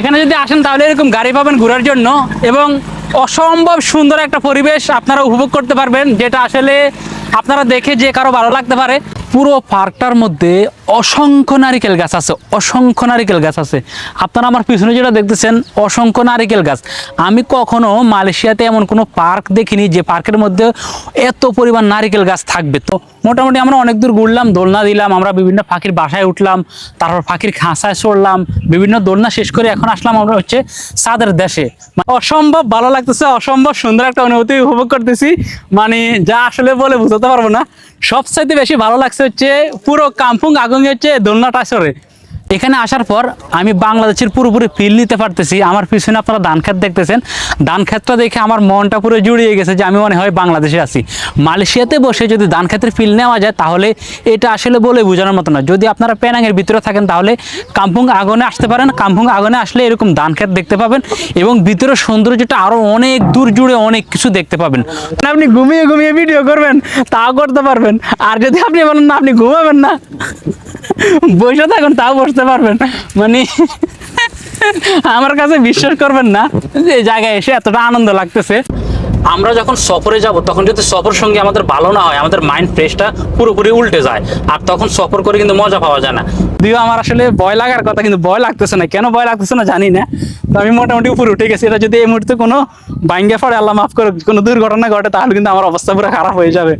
এখানে যদি আসেন তাহলে এরকম গাড়ি পাবেন ঘোরার জন্য এবং অসম্ভব সুন্দর একটা পরিবেশ আপনারা উপভোগ করতে পারবেন, যেটা আসলে আপনারা দেখে যে কারও ভালো লাগতে পারে। পুরো পার্কটার মধ্যে অসংখ্য নারিকেল গাছ আছে, অসংখ্য নারিকেল গাছ আছে। আপনারা আমার পিছনে যেটা দেখতেছেন, অসংখ্য নারিকেল গাছ। আমি কখনো মালয়েশিয়াতে এমন কোনো পার্ক দেখিনি যে পার্কের মধ্যে এত পরিমাণ নারিকেল গাছ থাকবে। তো মোটামুটি আমরা অনেক দূর ঘুরলাম, দোলনা দিলাম, আমরা বিভিন্ন পাখির বাসায় উঠলাম, তারপর পাখির খাঁচায় চড়লাম, বিভিন্ন দোলনা শেষ করে এখন আসলাম আমরা হচ্ছে সাদের দেশে। মানে অসম্ভব ভালো লাগতেছে, অসম্ভব সুন্দর একটা অনুভূতি উপভোগ করতেছি। মানে যা আসলে বলে বুঝতে পারব না। সবচাইতে বেশি ভালো লাগছে হচ্ছে পুরো কামপুং আগুন হচ্ছে দোলনাটা চড়ে এখানে আসার পর আমি বাংলাদেশের পুরোপুরি ফিল নিতে পারতেছি। আমার পিছনে আপনারা ধান ক্ষেত দেখতেছেন। ধান ক্ষেতটা দেখে আমার মনটা পুরো জুড়িয়ে গেছে যে আমি মনে হয় বাংলাদেশে আছি। মালয়েশিয়াতে বসে যদি ধান ক্ষেতের ফিল নেওয়া যায়, তাহলে এটা আসলে বলে বোঝানোর মতো না। যদি আপনারা পেনাঙের ভিতরে থাকেন, তাহলে কামপুং আগুনে আসতে পারেন। কামপুং আগুনে আসলে এরকম ধান ক্ষেত দেখতে পাবেন এবং ভিতরের সৌন্দর্যটা আরও অনেক দূর জুড়ে অনেক কিছু দেখতে পাবেন। আপনি ঘুমিয়ে ঘুমিয়ে ভিডিও করবেন, তাও করতে পারবেন। আর যদি আপনি বলেন না, আপনি ঘুমাবেন না। বসে থাকুন, তাও বসতে পারবেন? মানে আমার কাছে বিশ্বাস করবেন না যে জায়গায় এসে এতটা আনন্দ লাগতেছে। আমরা যখন সফরে যাব, তখন যদি সফর সঙ্গে আমাদের ভালো না হয়, আমাদের মাইন্ড ফ্রেশটা পুরোপুরি উল্টে যায়। আর তখন সফর করে কিন্তু মজা পাওয়া যায় না। যদিও আমার আসলে ভয় লাগার কথা, কিন্তু ভয় লাগতেছে না। কেন ভয় লাগতেছে না জানি না। তো আমি মোটামুটি উপরে উঠে গেছি। এটা যদি এই মুহূর্তে কোনো বাইঙ্গা পড়ে, আল্লাহ মাফ করে কোনো দুর্ঘটনা ঘটে, তাহলে কিন্তু আমার অবস্থা পুরো খারাপ হয়ে যাবে।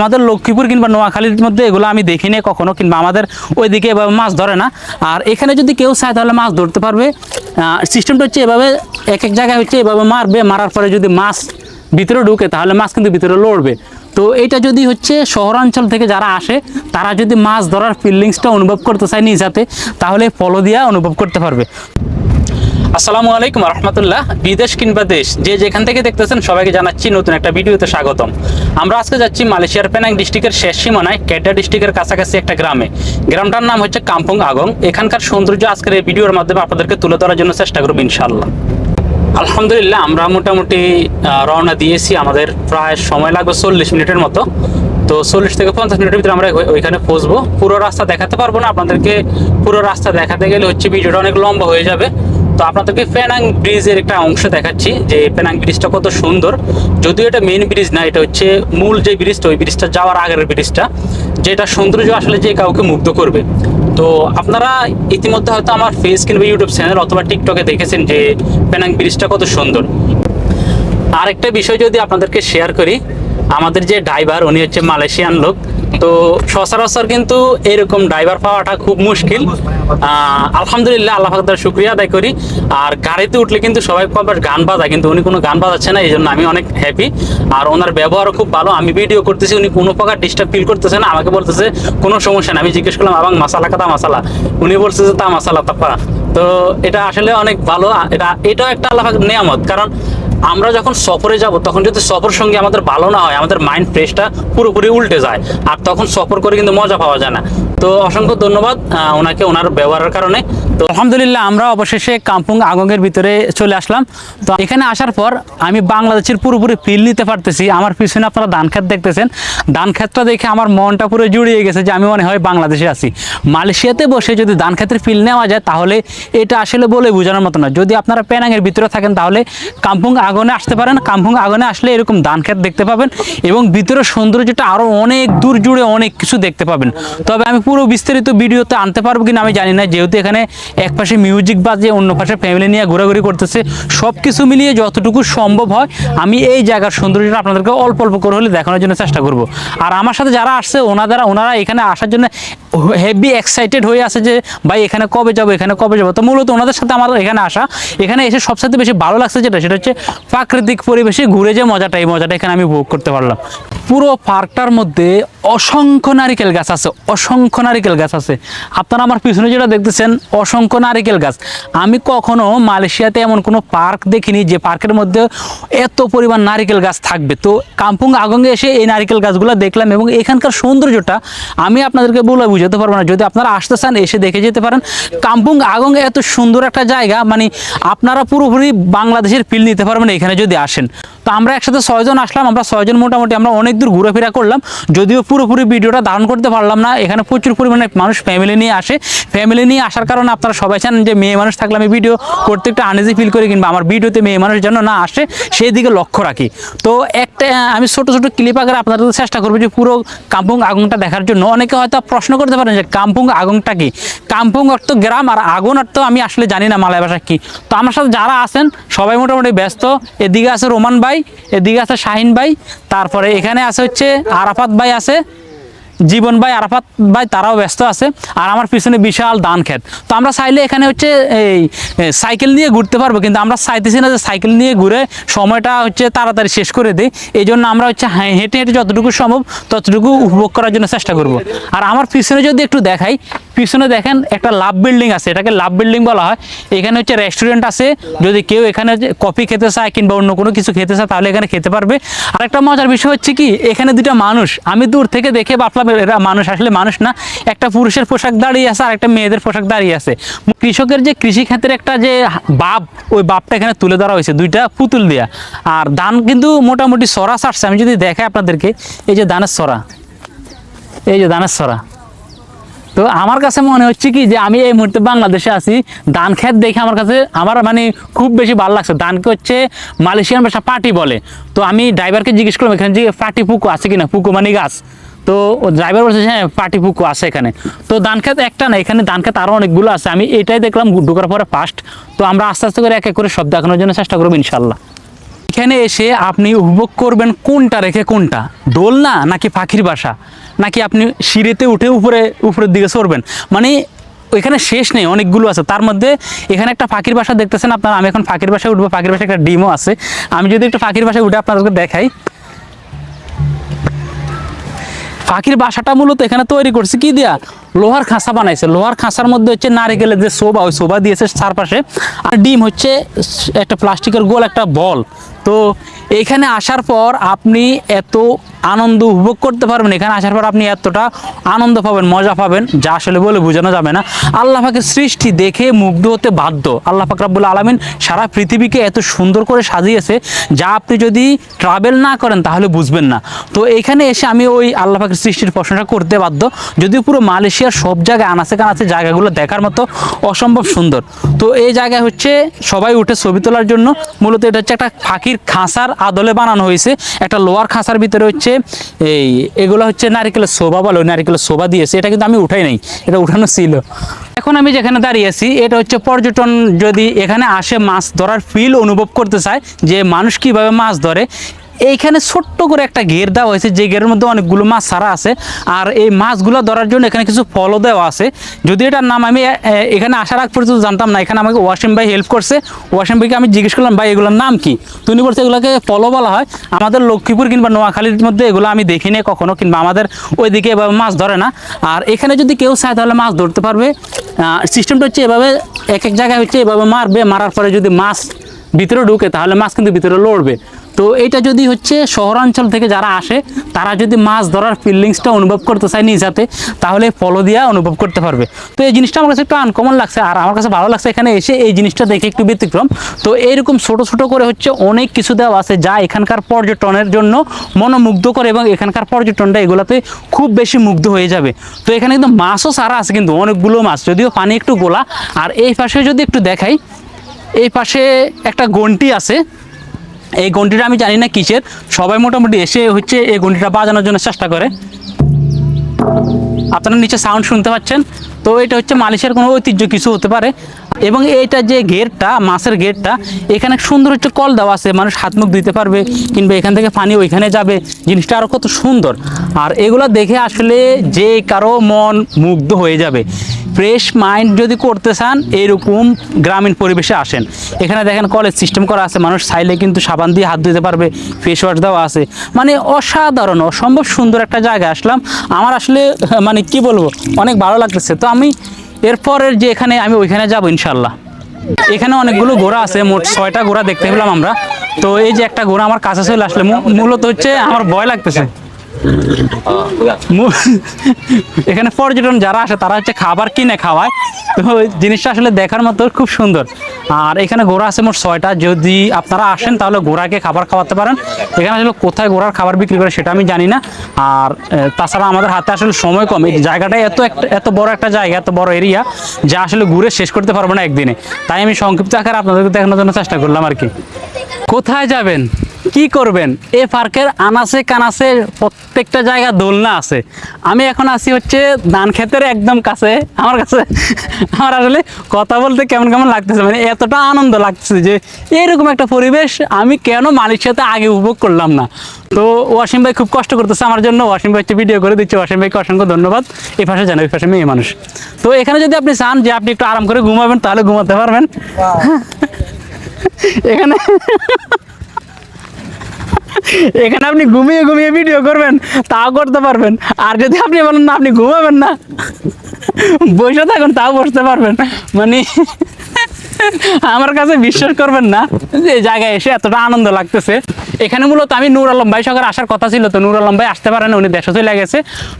আমাদের লক্ষ্মীপুর কিংবা নোয়াখালীর মধ্যে এগুলো আমি দেখিনি কখনো, কিংবা আমাদের ওইদিকে এভাবে মাছ ধরে না। আর এখানে যদি কেউ চায়, তাহলে মাছ ধরতে পারবে। সিস্টেমটা হচ্ছে এভাবে, এক এক জায়গায় হচ্ছে এভাবে মারবে। মারার পরে যদি মাছ ভিতরে ঢুকে, তাহলে মাছ কিন্তু ভিতরে লড়বে। তো এটা যদি হচ্ছে শহরাঞ্চল থেকে যারা আসে, তারা যদি মাছ ধরার ফিলিংসটা অনুভব করতে চায় নিজ হাতে, তাহলে ফলো দিয়া অনুভব করতে পারবে। আসসালামু আলাইকুম রহমতুল্লাহ। বিদেশ কিংবা দেশ, যে যেখান থেকে দেখতেছেন সবাইকে জানাচ্ছি নতুন একটা ভিডিওতে স্বাগতম। আমরা আজকে যাচ্ছি মালয়েশিয়ার পেনাং ডিস্ট্রিক্টের শেষ সীমানায় কেডা ডিস্ট্রিক্টের কাছাকাছি একটা গ্রামে। গ্রামটার নাম হচ্ছে কাম্পং আগং। এখানকার সৌন্দর্য আজকের এই ভিডিওর মাধ্যমে আপনাদেরকে তুলে ধরার জন্য চেষ্টা করব ইনশাল্লাহ আলহামদুলিল্লাহ, আমরা মোটামুটি রওনা দিয়েছি আমাদের প্রায় সময় লাগবে চল্লিশ মিনিটের মতো। তো চল্লিশ থেকে পঞ্চাশ মিনিটের ভিতরে আমরা ওইখানে পৌঁছবো। পুরো রাস্তা দেখাতে পারব না, আপনাদেরকে পুরো রাস্তা দেখাতে গেলে হচ্ছে ভিডিওটা অনেক লম্বা হয়ে যাবে। তো আপনাদেরকে পেনাং ব্রিজের একটা অংশ দেখাচ্ছি, যে পেনাং ব্রিজটা কত সুন্দর। যদিও এটা মেন ব্রিজ না, এটা হচ্ছে মূল যে ব্রিজটা ওই ব্রিজটা যাওয়ার আগের ব্রিজটা যেটা সৌন্দর্য আসলে যে কাউকে মুগ্ধ করবে। তো আপনারা ইতিমধ্যে হয়তো আমার ফেস কিংবা ইউটিউব চ্যানেল অথবা টিকটকে দেখেছেন যে পেনাং ব্রিজটা কত সুন্দর। আরেকটা বিষয় যদি আপনাদেরকে শেয়ার করি আমাদের যে ড্রাইভার উনি হচ্ছে মালয়েশিয়ান লোক। তো সচরাচর কিন্তু এরকম ড্রাইভার পাওয়াটা খুব মুশকিল। আলহামদুলিল্লাহ, আল্লাহ পাকের শুক্রিয়া আদায় করি। আর গাড়িতে উঠলে কিন্তু সবাই কবে গান বাজায়, কিন্তু উনি কোনো গান বাজাচ্ছে না এই জন্য আমি অনেক হ্যাপি আর ওনার ব্যবহারও খুব ভালো। আমি ভিডিও করতেছি, উনি কোনো প্রকার ডিস্টার্ব ফিল করতেছে না। আমাকে বলতেছে, কোনো সমস্যা না আমি জিজ্ঞেস করলাম, আবাং, মাসালা কাতা মাসালা? উনি বলছে যে, তা মাসালা তাপা তো এটা আসলে অনেক ভালো। এটা, এটাও একটা আল্লাহ নেয়ামত। কারণ আমরা যখন সফরে যাব, তখন যদি সফর সঙ্গে আমাদের ভালো না হয়, আমাদের মাইন্ড ফ্রেশটা পুরোপুরি উল্টে যায়। আর তখন সফর করে কিন্তু মজা পাওয়া যায় না। তো অসংখ্য ধন্যবাদ ওনাকে ওনার ব্যবহারের কারণে। তো আলহামদুলিল্লাহ, আমরা অবশেষে কাম্পুং আগঙ্গের ভিতরে চলে আসলাম। তো এখানে আসার পর আমি বাংলাদেশের পুরোপুরি ফিল নিতে পারতেছি। আমার পিছনে আপনারা ধান ক্ষেত দেখতেছেন। ধান ক্ষেতটা দেখে আমার মনটা পুরো জুড়িয়ে গেছে যে আমি মনে হয় বাংলাদেশে আছি। মালয়েশিয়াতে বসে যদি ধান ক্ষেতের ফিল নেওয়া যায়, তাহলে এটা আসলে বলে বোঝানোর মতো না। যদি আপনারা পেনাঙের ভিতরে থাকেন, তাহলে কাম্পুং আগুনে আসতে পারেন কাম্পুং আগুনে আসলে এরকম ধান ক্ষেত দেখতে পাবেন এবং ভিতরের সৌন্দর্যটা আরও অনেক দূর জুড়ে অনেক কিছু দেখতে পাবেন। তবে আমি পুরো বিস্তারিত ভিডিওতে আনতে পারব কিনা আমি জানি না, যেহেতু এখানে এক পাশে মিউজিক বাজে, অন্য পাশে ফ্যামিলি নিয়ে ঘোরাঘুরি করতেছে। সব কিছু মিলিয়ে যতটুকু সম্ভব হয়, আমি এই জায়গার সৌন্দর্যটা আপনাদেরকে অল্প অল্প করে হলে দেখানোর জন্য চেষ্টা করব। আর আমার সাথে যারা আসছে ওনারা ওনারা এখানে আসার জন্য হেভি এক্সাইটেড হয়ে আছে যে, ভাই, এখানে কবে যাব, এখানে কবে যাব? তো মূলত ওনাদের সাথে আমার এখানে আসা। এখানে এসে সবসাথে বেশি ভালো লাগছে যেটা, সেটা হচ্ছে প্রাকৃতিক পরিবেশে ঘুরে যে মজাটা, এই মজাটা এখানে আমি উপভোগ করতে পারলাম। পুরো পার্কটার মধ্যে অসংখ্য নারিকেল গাছ আছে, অসংখ্য নারিকেল গাছ আছে। আপনারা আমার পিছনে যেটা দেখতেছেন, অসংখ্য নারিকেল গাছ। আমি কখনো মালয়েশিয়াতে এমন কোনো পার্ক দেখিনি যে পার্কের মধ্যে এত পরিমাণ নারিকেল গাছ থাকবে। তো কাম্পুং আগঙ্গে এসে এই নারিকেল গাছগুলো দেখলাম এবং এখানকার সৌন্দর্যটা আমি আপনাদেরকে বলে বুঝাতে পারব না। যদি আপনারা আসতে চান, এসে দেখে যেতে পারেন। কাম্পুং আগঙ্গে এত সুন্দর একটা জায়গা মানে আপনারা পুরোপুরি বাংলাদেশের ফিল নিতে পারবেন পারবেন এখানে যদি আসেন। তো আমরা একসাথে ছয়জন আসলাম, আমরা ছয়জন মোটামুটি আমরা অনেক দূর ঘোরাফেরা করলাম। যদিও পুরোপুরি ভিডিওটা ধারণ করতে পারলাম না, এখানে প্রচুর পরিমাণে মানুষ ফ্যামিলি নিয়ে আসে। ফ্যামিলি নিয়ে আসার কারণে আপনারা সবাই চান যে মেয়ে মানুষ থাকলে আমি ভিডিও করতে একটু আনেজি ফিল করি কিংবা আমার ভিডিওতে মেয়ে মানুষ যেন না আসে সেই দিকে লক্ষ্য রাখি। তো একটা, আমি ছোট ছোট ক্লিপ আকারে আপনাদের চেষ্টা করব যে পুরো কাম্পুং আগুনটা দেখার জন্য। অনেকে হয়তো প্রশ্ন করতে পারেন যে কাম্পুং আগুনটা কি? কাম্পুং অর্থ গ্রাম আর আগুন অর্থ আমি আসলে জানি না মালয় ভাষা কি। তো আমার সাথে যারা আছেন, সবাই মোটামুটি ব্যস্ত। এদিকে আছে রোমান ভাই, এদিকে আছে শাহিন ভাই, তারপরে এখানে আছে হচ্ছে আরাফাত ভাই আছে, জীবন ভাই, আরাফাত ভাই, তারাও ব্যস্ত আছে, আর আমার পিছনে বিশাল দান ক্ষেত। তো আমরা চাইলে এখানে হচ্ছে এই সাইকেল নিয়ে ঘুরতে পারব, কিন্তু আমরা চাইতেছি না যে সাইকেল নিয়ে ঘুরে সময়টা হচ্ছে তাড়াতাড়ি শেষ করে দিই। এই জন্য আমরা হচ্ছে হেঁটে হেঁটে যতটুকু সম্ভব ততটুকু উপভোগ করার জন্য চেষ্টা করব। আর আমার পিছনে যদি একটু দেখাই পিছনে দেখেন একটা লাভ বিল্ডিং আছে, এটাকে লাভ বিল্ডিং বলা হয়। এখানে হচ্ছে রেস্টুরেন্ট আছে, যদি কেউ এখানে কফি খেতে চায় কিংবা অন্য কোনো কিছু খেতে চায়, তাহলে এখানে খেতে পারবে। আর একটা মজার বিষয় হচ্ছে কি, এখানে দুটা মানুষ। আমি দূর থেকে দেখে ভাবলাম এরা মানুষ, আসলে মানুষ না, একটা পুরুষের পোশাক দাঁড়িয়ে আছে আর একটা মেয়েদের পোশাক দাঁড়িয়ে আছে। কৃষকের যে কৃষি ক্ষেত্রে একটা যে বাপ, ওই বাপটা এখানে তুলে ধরা হয়েছে, দুইটা পুতুল দেয়া। আর ধান কিন্তু মোটামুটি সরা ছাড়ছে। আমি যদি দেখাই আপনাদেরকে, এই যে ধানের সরা, এই যে ধানের সরা। তো আমার কাছে মনে হচ্ছে কি যে আমি এই মুহূর্তে বাংলাদেশে আছি, ধান ক্ষেত দেখে আমার কাছে আমার মানে খুব বেশি ভালো লাগছে। ধানকে হচ্ছে মালয়েশিয়ান ভাষা পাটি বলে। তো আমি ড্রাইভারকে জিজ্ঞেস করলাম, এখানে যে পাটি পুকু আছে কিনা? পুকু মানে গাছ। তো ড্রাইভার বলছে হ্যাঁ পাটি পুকু আছে এখানে। তো ধান ক্ষেত একটা না, এখানে ধান ক্ষেত আরও অনেকগুলো আছে। আমি এটাই দেখলাম ঢোকার পরে ফার্স্ট তো আমরা আস্তে আস্তে করে এক এক করে সব দেখানোর জন্য চেষ্টা করব ইনশাল্লাহ এখানে এসে আপনি উপভোগ করবেন কোনটা রেখে কোনটা? দোলনা নাকি পাখির বাসা? নাকি আপনি সিঁড়িতে উঠে উপরে, উপরের দিকে চড়বেন মানে এখানে শেষ নেই, অনেকগুলো আছে। তার মধ্যে এখানে একটা ফাঁকির বাসা দেখতেছেন আপনারা, আমি এখন ফাঁকির বাসায় উঠবো, ফাঁকির বাসায় একটা ডিমও আছে। আমি যদি একটু ফাঁকির বাসায় উঠে আপনাদেরকে দেখাই। পাখির বাসাটা মূলত এখানে তৈরি করছে কি দিয়া? লোহার খাঁচা বানাইছে। লোহার খাঁচার মধ্যে হচ্ছে নারিকেলের যে শোভা, ওই শোভা দিয়েছে চারপাশে। আর ডিম হচ্ছে একটা প্লাস্টিকের গোল একটা বল। তো এখানে আসার পর আপনি এত আনন্দ উপভোগ করতে পারবেন। এখানে আসার পর আপনি এতটা আনন্দ পাবেন, মজা পাবেন, যা আসলে বলে বোঝানো যাবে না। আল্লাহ পাকের সৃষ্টি দেখে মুগ্ধ হতে বাধ্য। আল্লাহ পাক রাব্বুল আলমিন সারা পৃথিবীকে এত সুন্দর করে সাজিয়েছে, যা আপনি যদি ট্রাভেল না করেন তাহলে বুঝবেন না। তো এখানে এসে আমি ওই আল্লাহ পাকের সৃষ্টির প্রশংসা করতে বাধ্য। যদিও পুরো মালয়েশিয়ার সব জায়গায় আনাচে কানাচে জায়গাগুলো দেখার মতো অসম্ভব সুন্দর। তো এই জায়গায় হচ্ছে সবাই উঠে ছবি তোলার জন্য। মূলত এটা হচ্ছে একটা ফাঁকির খাঁচার আদলে বানানো হয়েছে। একটা লোয়ার খাঁচার ভিতরে হচ্ছে এই, এগুলো হচ্ছে নারিকেলের শোভা বলে নারিকেলের শোভা দিয়েছে। এটা কিন্তু আমি উঠাই নাই, এটা উঠানো ছিল। এখন আমি যেখানে দাঁড়িয়ে আছি, এটা হচ্ছে পর্যটন, যদি এখানে আসে মাছ ধরার ফিল অনুভব করতে চায় যে মানুষ কীভাবে মাছ ধরে এইখানে ছোট্ট করে একটা ঘের দেওয়া হয়েছে, যে ঘেরের মধ্যে অনেকগুলো মাছ ছাড়া আছে। আর এই মাছগুলো ধরার জন্য এখানে কিছু ফলও দেওয়া আছে। যদি এটার নাম আমি এখানে আসার আগ পর্যন্ত জানতাম না, এখানে আমাকে ওয়াসিম ভাই হেল্প করছে। ওয়াসিম ভাইকে আমি জিজ্ঞেস করলাম, ভাই, এগুলোর নাম কি? তুমি বলছে, এগুলোকে ফলও বলা হয়। আমাদের লক্ষ্মীপুর কিংবা নোয়াখালীর মধ্যে এগুলো আমি দেখিনি কখনো, কিংবা আমাদের ওইদিকে এভাবে মাছ ধরে না। আর এখানে যদি কেউ চায়, তাহলে মাছ ধরতে পারবে। সিস্টেমটা হচ্ছে এভাবে, এক এক জায়গায় হচ্ছে এভাবে মারবে। মারার পরে যদি মাছ ভিতরে ঢুকে, তাহলে মাছ কিন্তু ভিতরে লড়বে। তো এটা যদি হচ্ছে শহরাঞ্চল থেকে যারা আসে, তারা যদি মাছ ধরার ফিলিংসটা অনুভব করতে চায় নিজ হাতে, তাহলে ফলো দিয়া অনুভব করতে পারবে। তো এই জিনিসটা আমার কাছে একটু আনকমন লাগছে, আর আমার কাছে ভালো লাগছে এখানে এসে এই জিনিসটা দেখে একটু ব্যতিক্রম। তো এইরকম ছোট ছোট করে হচ্ছে অনেক কিছু দেওয়া আছে, যা এখানকার পর্যটনের জন্য মনোমুগ্ধ করে এবং এখানকার পর্যটনটা এগুলোতে খুব বেশি মুগ্ধ হয়ে যাবে। তো এখানে কিন্তু মাছও সারা আছে কিন্তু অনেকগুলো মাছ, যদিও পানি একটু গোলা। আর এই পাশে যদি একটু দেখাই, এই পাশে একটা গন্টি আছে এই ঘন্টিটা আমি জানি না কিসের। সবাই মোটামুটি এসে হচ্ছে এই ঘন্টিটা বাজানোর জন্য চেষ্টা করে। আপনারা নিচে সাউন্ড শুনতে পাচ্ছেন? তো এটা হচ্ছে মালয়েশিয়ার কোনো ঐতিহ্য কিছু হতে পারে। এবং এইটা যে গেটটা মাছের গেটটা এখানে সুন্দর হচ্ছে কল দেওয়া আছে। মানুষ হাত মুখ দিতে পারবে, কিংবা এখান থেকে পানি ওইখানে যাবে। জিনিসটা আরও কত সুন্দর। আর এগুলো দেখে আসলে যে কারও মন মুগ্ধ হয়ে যাবে। ফ্রেশ মাইন্ড যদি করতে চান, এরকম গ্রামীণ পরিবেশে আসেন। এখানে দেখেন কলেজ সিস্টেম করা আছে। মানুষ চাইলে কিন্তু সাবান দিয়ে হাত ধুতে পারবে ফেস ওয়াশ দেওয়া আছে। মানে অসাধারণ, অসম্ভব সুন্দর একটা জায়গায় আসলাম। আমার আসলে মানে কি বলব, অনেক ভালো লাগতেছে। তো আমি এরপরের যে এখানে আমি ওইখানে যাব ইনশাল্লাহ এখানে অনেকগুলো ঘোড়া আছে, মোট ছয়টা ঘোড়া দেখতে পেলাম আমরা। তো এই যে একটা ঘোড়া আমার কাছে চলে আসলে মূলত হচ্ছে আমার ভয় লাগতেছে। এখানে পর্যটন যারা আসে, তারা হচ্ছে খাবার কিনে খাওয়ায়। তো জিনিসটা আসলে দেখার মতো খুব সুন্দর। আর এখানে ঘোড়া আছে মোট ছয়টা। যদি আপনারা আসেন, তাহলে ঘোড়াকে খাবার খাওয়াতে পারেন। এখানে আসলে কোথায় ঘোড়ার খাবার বিক্রি করে সেটা আমি জানি না। আর তাছাড়া আমাদের হাতে আসলে সময় কম। এই জায়গাটা এত একটা, এত বড় একটা জায়গা, এত বড় এরিয়া, যা আসলে ঘুরে শেষ করতে পারব না একদিনে। তাই আমি সংক্ষিপ্ত আকারে আপনাদেরকে দেখানোর জন্য চেষ্টা করলাম আর কি। কোথায় যাবেন? কি করবেন? এ পার্কের আনাসে কানাসে প্রত্যেকটা জায়গা দোলনা আছে। আমি এখন আছি হচ্ছে ধান ক্ষেতের একদম কাছে। আমার কাছে আমার আসলে কথা বলতে কেমন কেমন লাগতেছে মানে এতটা আনন্দ লাগতেছে যে এরকম একটা পরিবেশ আমি কেন মালয়েশিয়াতে আগে উপভোগ করলাম না? তো ওয়াসিম ভাই খুব কষ্ট করতেছে আমার জন্য। ওয়াসিম ভাই হচ্ছে ভিডিও করে দিচ্ছে। ওয়াসিম ভাইকে অসংখ্য ধন্যবাদ। এই পাশে জানো এই পাশে মেয়ে মানুষ। তো এখানে যদি আপনি চান যে আপনি একটু আরাম করে ঘুমাবেন তাহলে ঘুমাতে পারবেন। এখানে এখানে আপনি ঘুমিয়ে ঘুমিয়ে ভিডিও করবেন, তাও করতে পারবেন। আর যদি আপনি বলেন না, আপনি ঘুমাবেন না, বসে থাকুন, তাও বসতে পারবেন। মানে আমার কাছে বিশ্বাস করবেন না যে জায়গায় এসে এতটা আনন্দ লাগতেছে। এখানে মূলত আমি নূর আলম ভাই সঙ্গে আসার কথা ছিল, তো নূর আলম ভাই আসতে পারেন, উনি দেশে চলে গেছে।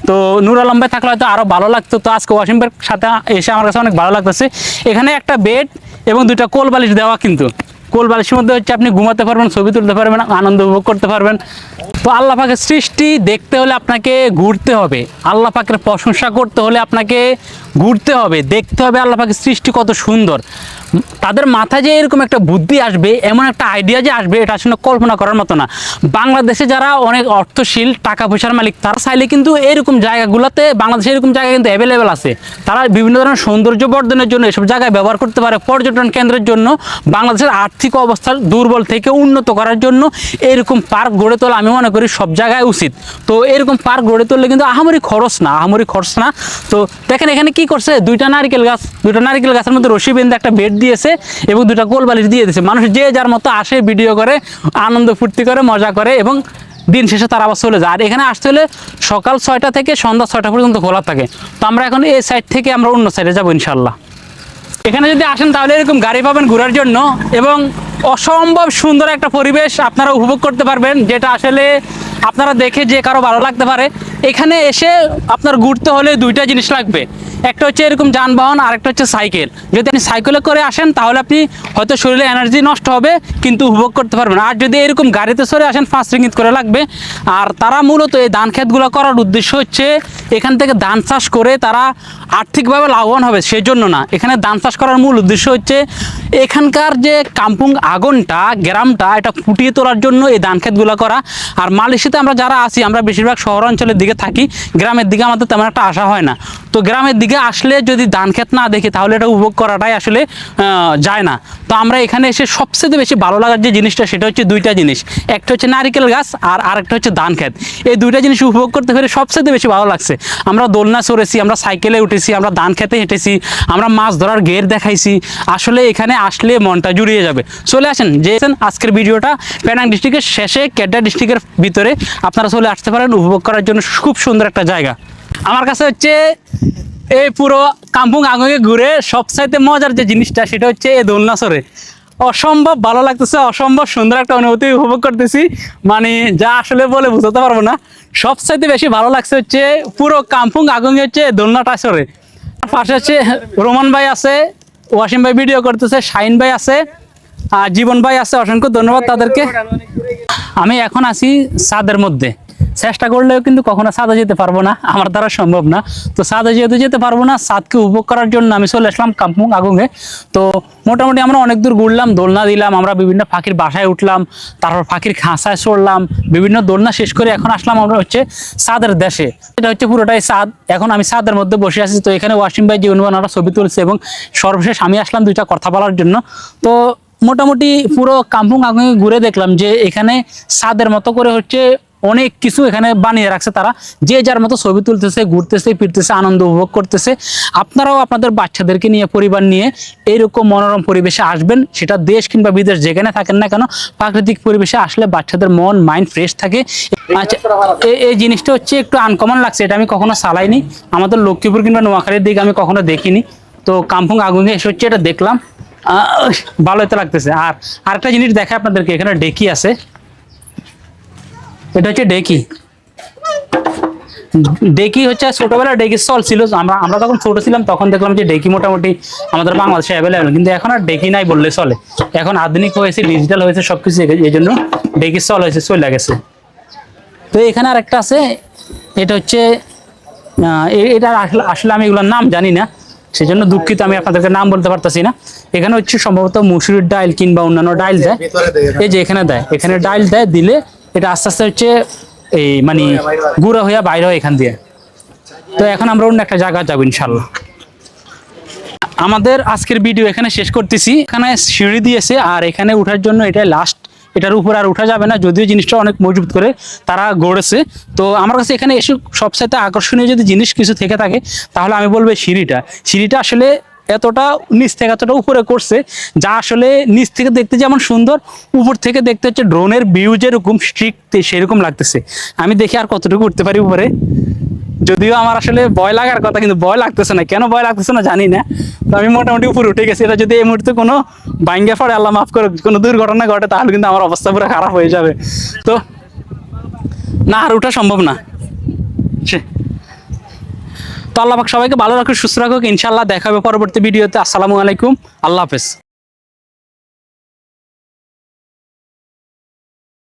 তো নূর আলম ভাই থাকলে হয়তো আরও ভালো লাগতো। তো আজকে ওয়াসিম সাথে এসে আমার কাছে অনেক ভালো লাগতেছে। এখানে একটা বেড এবং দুইটা কোল বালিশ দেওয়া কিন্তু। কোল বালিশের মধ্যে হচ্ছে আপনি ঘুমাতে পারবেন, ছবি তুলতে পারবেন, আনন্দ উপভোগ করতে পারবেন। তো আল্লাহ পাকের সৃষ্টি দেখতে হলে আপনাকে ঘুরতে হবে। আল্লাহ পাকের প্রশংসা করতে হলে আপনাকে ঘুরতে হবে। দেখতে হবে আল্লাহ পাকের সৃষ্টি কত সুন্দর। তাদের মাথায় যে এরকম একটা বুদ্ধি আসবে, এমন একটা আইডিয়া যে আসবে, এটা আসলে কল্পনা করার মতো না। বাংলাদেশে যারা অনেক অর্থশীল টাকা পয়সার মালিক, তারা চাইলে কিন্তু এরকম জায়গাগুলোতে, বাংলাদেশে এরকম জায়গা কিন্তু অ্যাভেলেবেল আছে। তারা বিভিন্ন ধরনের সৌন্দর্য বর্ধনের জন্য এসব জায়গায় ব্যবহার করতে পারে পর্যটন কেন্দ্রের জন্য। বাংলাদেশের আর্থিক অবস্থা দুর্বল থেকে উন্নত করার জন্য এরকম পার্ক গড়ে তোলা আমি মনে করি সব জায়গায় উচিত। তো এরকম পার্ক গড়ে তুললে কিন্তু আহামরি খরচ না, আহামরি খরচ না। তো দেখেন এখানে কি করছে? দুইটা নারকেল গাছ, দুইটা নারকেল গাছের মধ্যে রশি বেঁধে একটা বেড দিয়েছে এবং দুটা কোল বালিশ দিয়ে দিয়েছে। মানুষ যে যার মতো আসে ভিডিও করে, আনন্দ ফুর্তি করে, মজা করে এবং দিন শেষে তারা আবার চলে যায়। আর এখানে আসতে হলে সকাল ছয়টা থেকে সন্ধ্যা ছয়টা পর্যন্ত খোলা থাকে। তো আমরা এখন এই সাইড থেকে আমরা অন্য সাইডে যাব ইনশাল্লাহ এখানে যদি আসেন তাহলে এরকম গাড়ি পাবেন ঘোরার জন্য এবং অসম্ভব সুন্দর একটা পরিবেশ আপনারা উপভোগ করতে পারবেন, যেটা আসলে আপনারা দেখে যে কারও ভালো লাগতে পারে। এখানে এসে আপনার ঘুরতে হলে দুইটা জিনিস লাগবে। একটা হচ্ছে এরকম যানবাহন আর একটা হচ্ছে সাইকেল। যদি আপনি সাইকেলে করে আসেন, তাহলে আপনি হয়তো শরীরে এনার্জি নষ্ট হবে, কিন্তু উপভোগ করতে পারবেন। আর যদি এরকম গাড়িতে চড়ে আসেন পাঁচ রিঙ্গিত করে লাগবে। আর তারা মূলত এই ধান ক্ষেতগুলো করার উদ্দেশ্য হচ্ছে, এখান থেকে ধান চাষ করে তারা আর্থিকভাবে লাভবান হবে, সেজন্য না। এখানে ধান চাষ করার মূল উদ্দেশ্য হচ্ছে, এখানকার যে কাম্পুং আগুনটা, গ্রামটা, এটা ফুটিয়ে তোলার জন্য এই ধান ক্ষেতগুলো করা। আর মালয়েশিয়াতে আমরা যারা আছি, আমরা বেশিরভাগ শহর অঞ্চলের দিকে থাকি, গ্রামের দিকে আমাদের তেমন একটা আশা হয় না। তো গ্রামের আসলে যদি ধান ক্ষেত না দেখি, তাহলে এটা উপভোগ করাটাই আসলে যায় না। তো আমরা এখানে এসে সবচেয়ে বেশি ভালো লাগার যে জিনিসটা, সেটা হচ্ছে দুইটা জিনিস। একটা হচ্ছে নারিকেল গাছ আর আরেকটা হচ্ছে ধান ক্ষেত এই দুইটা জিনিস উপভোগ করতে পেরে সবচেয়ে বেশি ভালো লাগছে। আমরা দোলনা চড়েছি, আমরা সাইকেলে উঠেছি, আমরা ধান খেতে হেঁটেছি, আমরা মাছ ধরার গের দেখাইছি। আসলে এখানে আসলে মনটা জুড়িয়ে যাবে। চলে আসেন, যে আজকের ভিডিওটা প্যানাং ডিস্ট্রিক্টের শেষে, কেডা ডিস্ট্রিক্টের ভিতরে। আপনারা চলে আসতে পারেন, উপভোগ করার জন্য খুব সুন্দর একটা জায়গা। আমার কাছে হচ্ছে এই পুরো কাম্পুং আগুনে ঘুরে সবচাইতে মজার যে জিনিসটা, সেটা হচ্ছে এই দোলনা চড়ে অসম্ভব ভালো লাগতেছে, অসম্ভব সুন্দর একটা অনুভূতি উপভোগ করতেছি। মানে যা আসলে বলে বুঝতে পারব না। সবচাইতে বেশি ভালো লাগছে হচ্ছে পুরো কাম্পুং আগুনে হচ্ছে দোলনাটা আর পাশে হচ্ছে রোমান ভাই আছে, ওয়াসিম ভাই ভিডিও করতেছে, শাইন ভাই আছে, আর জীবন ভাই আছে, অসংখ্য ধন্যবাদ তাদেরকে। আমি এখন আছি ছাদের মধ্যে। চেষ্টা করলেও কিন্তু কখনো ছাদে যেতে পারব না, আমার দ্বারা সম্ভব না। তো ছাদে যেহেতু যেতে পারব না ছাদকে উপভোগ করার জন্য আমি চলে আসলাম কাম্পুং আগুঙে তো মোটামুটি আমরা অনেক দূর ঘুরলাম, দোলনা দিলাম, আমরা বিভিন্ন পাখির বাসায় উঠলাম, তারপর ফাঁকির খাঁচায় চড়লাম, বিভিন্ন দোলনা শেষ করে এখন আসলাম আমরা হচ্ছে ছাদের দেশে। এটা হচ্ছে পুরোটাই ছাদ এখন আমি ছাদের মধ্যে বসে আছি। তো এখানে ওয়াসিম ভাই জীবন বানারা ছবি তুলছে এবং সর্বশেষ আমি আসলাম দুইটা কথা বলার জন্য। তো মোটামুটি পুরো কাম্পুং আগুনে ঘুরে দেখলাম যে এখানে ছাদের মতো করে হচ্ছে অনেক কিছু এখানে বানিয়ে রাখছে তারা। যে যার মতো ছবি তুলতেছে ঘুরতেছে ফিরতেছে আনন্দ উপভোগ করতেছে। আপনারাও আপনাদের বাচ্চাদেরকে নিয়ে পরিবার নিয়ে এইরকম মনোরম পরিবেশে আসবেন। সেটা দেশ কিংবা বিদেশ যেখানে থাকেন না কেন প্রাকৃতিক পরিবেশে আসলে বাচ্চাদের মন মাইন্ড ফ্রেশ থাকে। আচ্ছা এই- জিনিসটা হচ্ছে একটু আনকমন লাগছে এটা আমি কখনো চালাইনি। আমাদের লক্ষ্মীপুর কিংবা নোয়াখালীর দিকে আমি কখনো দেখিনি। তো কাম্পুং আগুনে এসে হচ্ছে এটা দেখলাম। আহ, ভালোই তো লাগতেছে। আর আরেকটা জিনিস দেখে আপনাদেরকে এখানে ডেকি আছে। এটা হচ্ছে ডেকি। ডেকি হচ্ছে ছোটবেলায় ডেকি চল ছিল। আমরা আমরা তখন ছোট ছিলাম তখন দেখলাম যে ডেকি মোটামুটি আমাদের বাংলাদেশে অ্যাভেলেবেল কিন্তু এখন আর ডেকি নাই বললে চলে। এখন আধুনিক হয়েছে ডিজিটাল হয়েছে সবকিছু এই জন্য ডেকি চল হয়েছে চলে গেছে। তো এখানে আর একটা আছে এটা হচ্ছে এটা আসলে আসলে আমি এগুলোর নাম জানি না সেই জন্য দুঃখিত আমি আপনাদেরকে নাম বলতে পারতেছি না। এখানে হচ্ছে সম্ভবত মুসুরির ডাইল কিংবা অন্যান্য ডাইল দেয়। এই যে এখানে দেয় এখানে ডাইল দেয় দিলে এটা আস্তে আস্তে হচ্ছে এই মানে গুঁড়ো হইয়া বাইরে হয় এখান দিয়ে। তো এখন আমরা অন্য একটা জায়গা যাব ইনশাল্লাহ। আমাদের আজকের ভিডিও এখানে শেষ করতেছি। এখানে সিঁড়ি দিয়েছে আর এখানে ওঠার জন্য এটা লাস্ট এটার উপর আর উঠা যাবে না, যদিও জিনিসটা অনেক মজবুত করে তারা গড়েছে। তো আমার কাছে এখানে এসে সবচাইতে আকর্ষণীয় যদি জিনিস কিছু থেকে থাকে, তাহলে আমি বলব সিঁড়িটা। সিঁড়িটা আসলে এতটা নিচ থেকে, এতটা উপরে করছে, যা আসলে নিচ থেকে দেখতে যেমন সুন্দর, উপর থেকে দেখতে হচ্ছে ড্রোনের ভিউ যেরকম স্ট্রিক্ট সেরকম লাগতেছে। আমি দেখি আর কতটুকু উঠতে পারি উপরে। যদিও আমার আসলে ভয় লাগার কথা, কিন্তু ভয় লাগতেছে না। কেন ভয় লাগতেছে না জানি না। তো আমি মোটামুটি উপরে উঠে গেছি। এটা যদি এই মুহূর্তে কোনো বাইঙ্গে পড়ে, আল্লাহ মাফ করে কোনো দুর্ঘটনা ঘটে, তাহলে কিন্তু আমার অবস্থা পুরো খারাপ হয়ে যাবে। তো না, আর ওঠা সম্ভব না। তো আল্লাহ সবাইকে ভালো রাখো সুস্থ রাখো ইনশাল্লাহ দেখাবে পরবর্তী ভিডিওতে। আসসালামু আলাইকুম। আল্লাহ হাফেজ।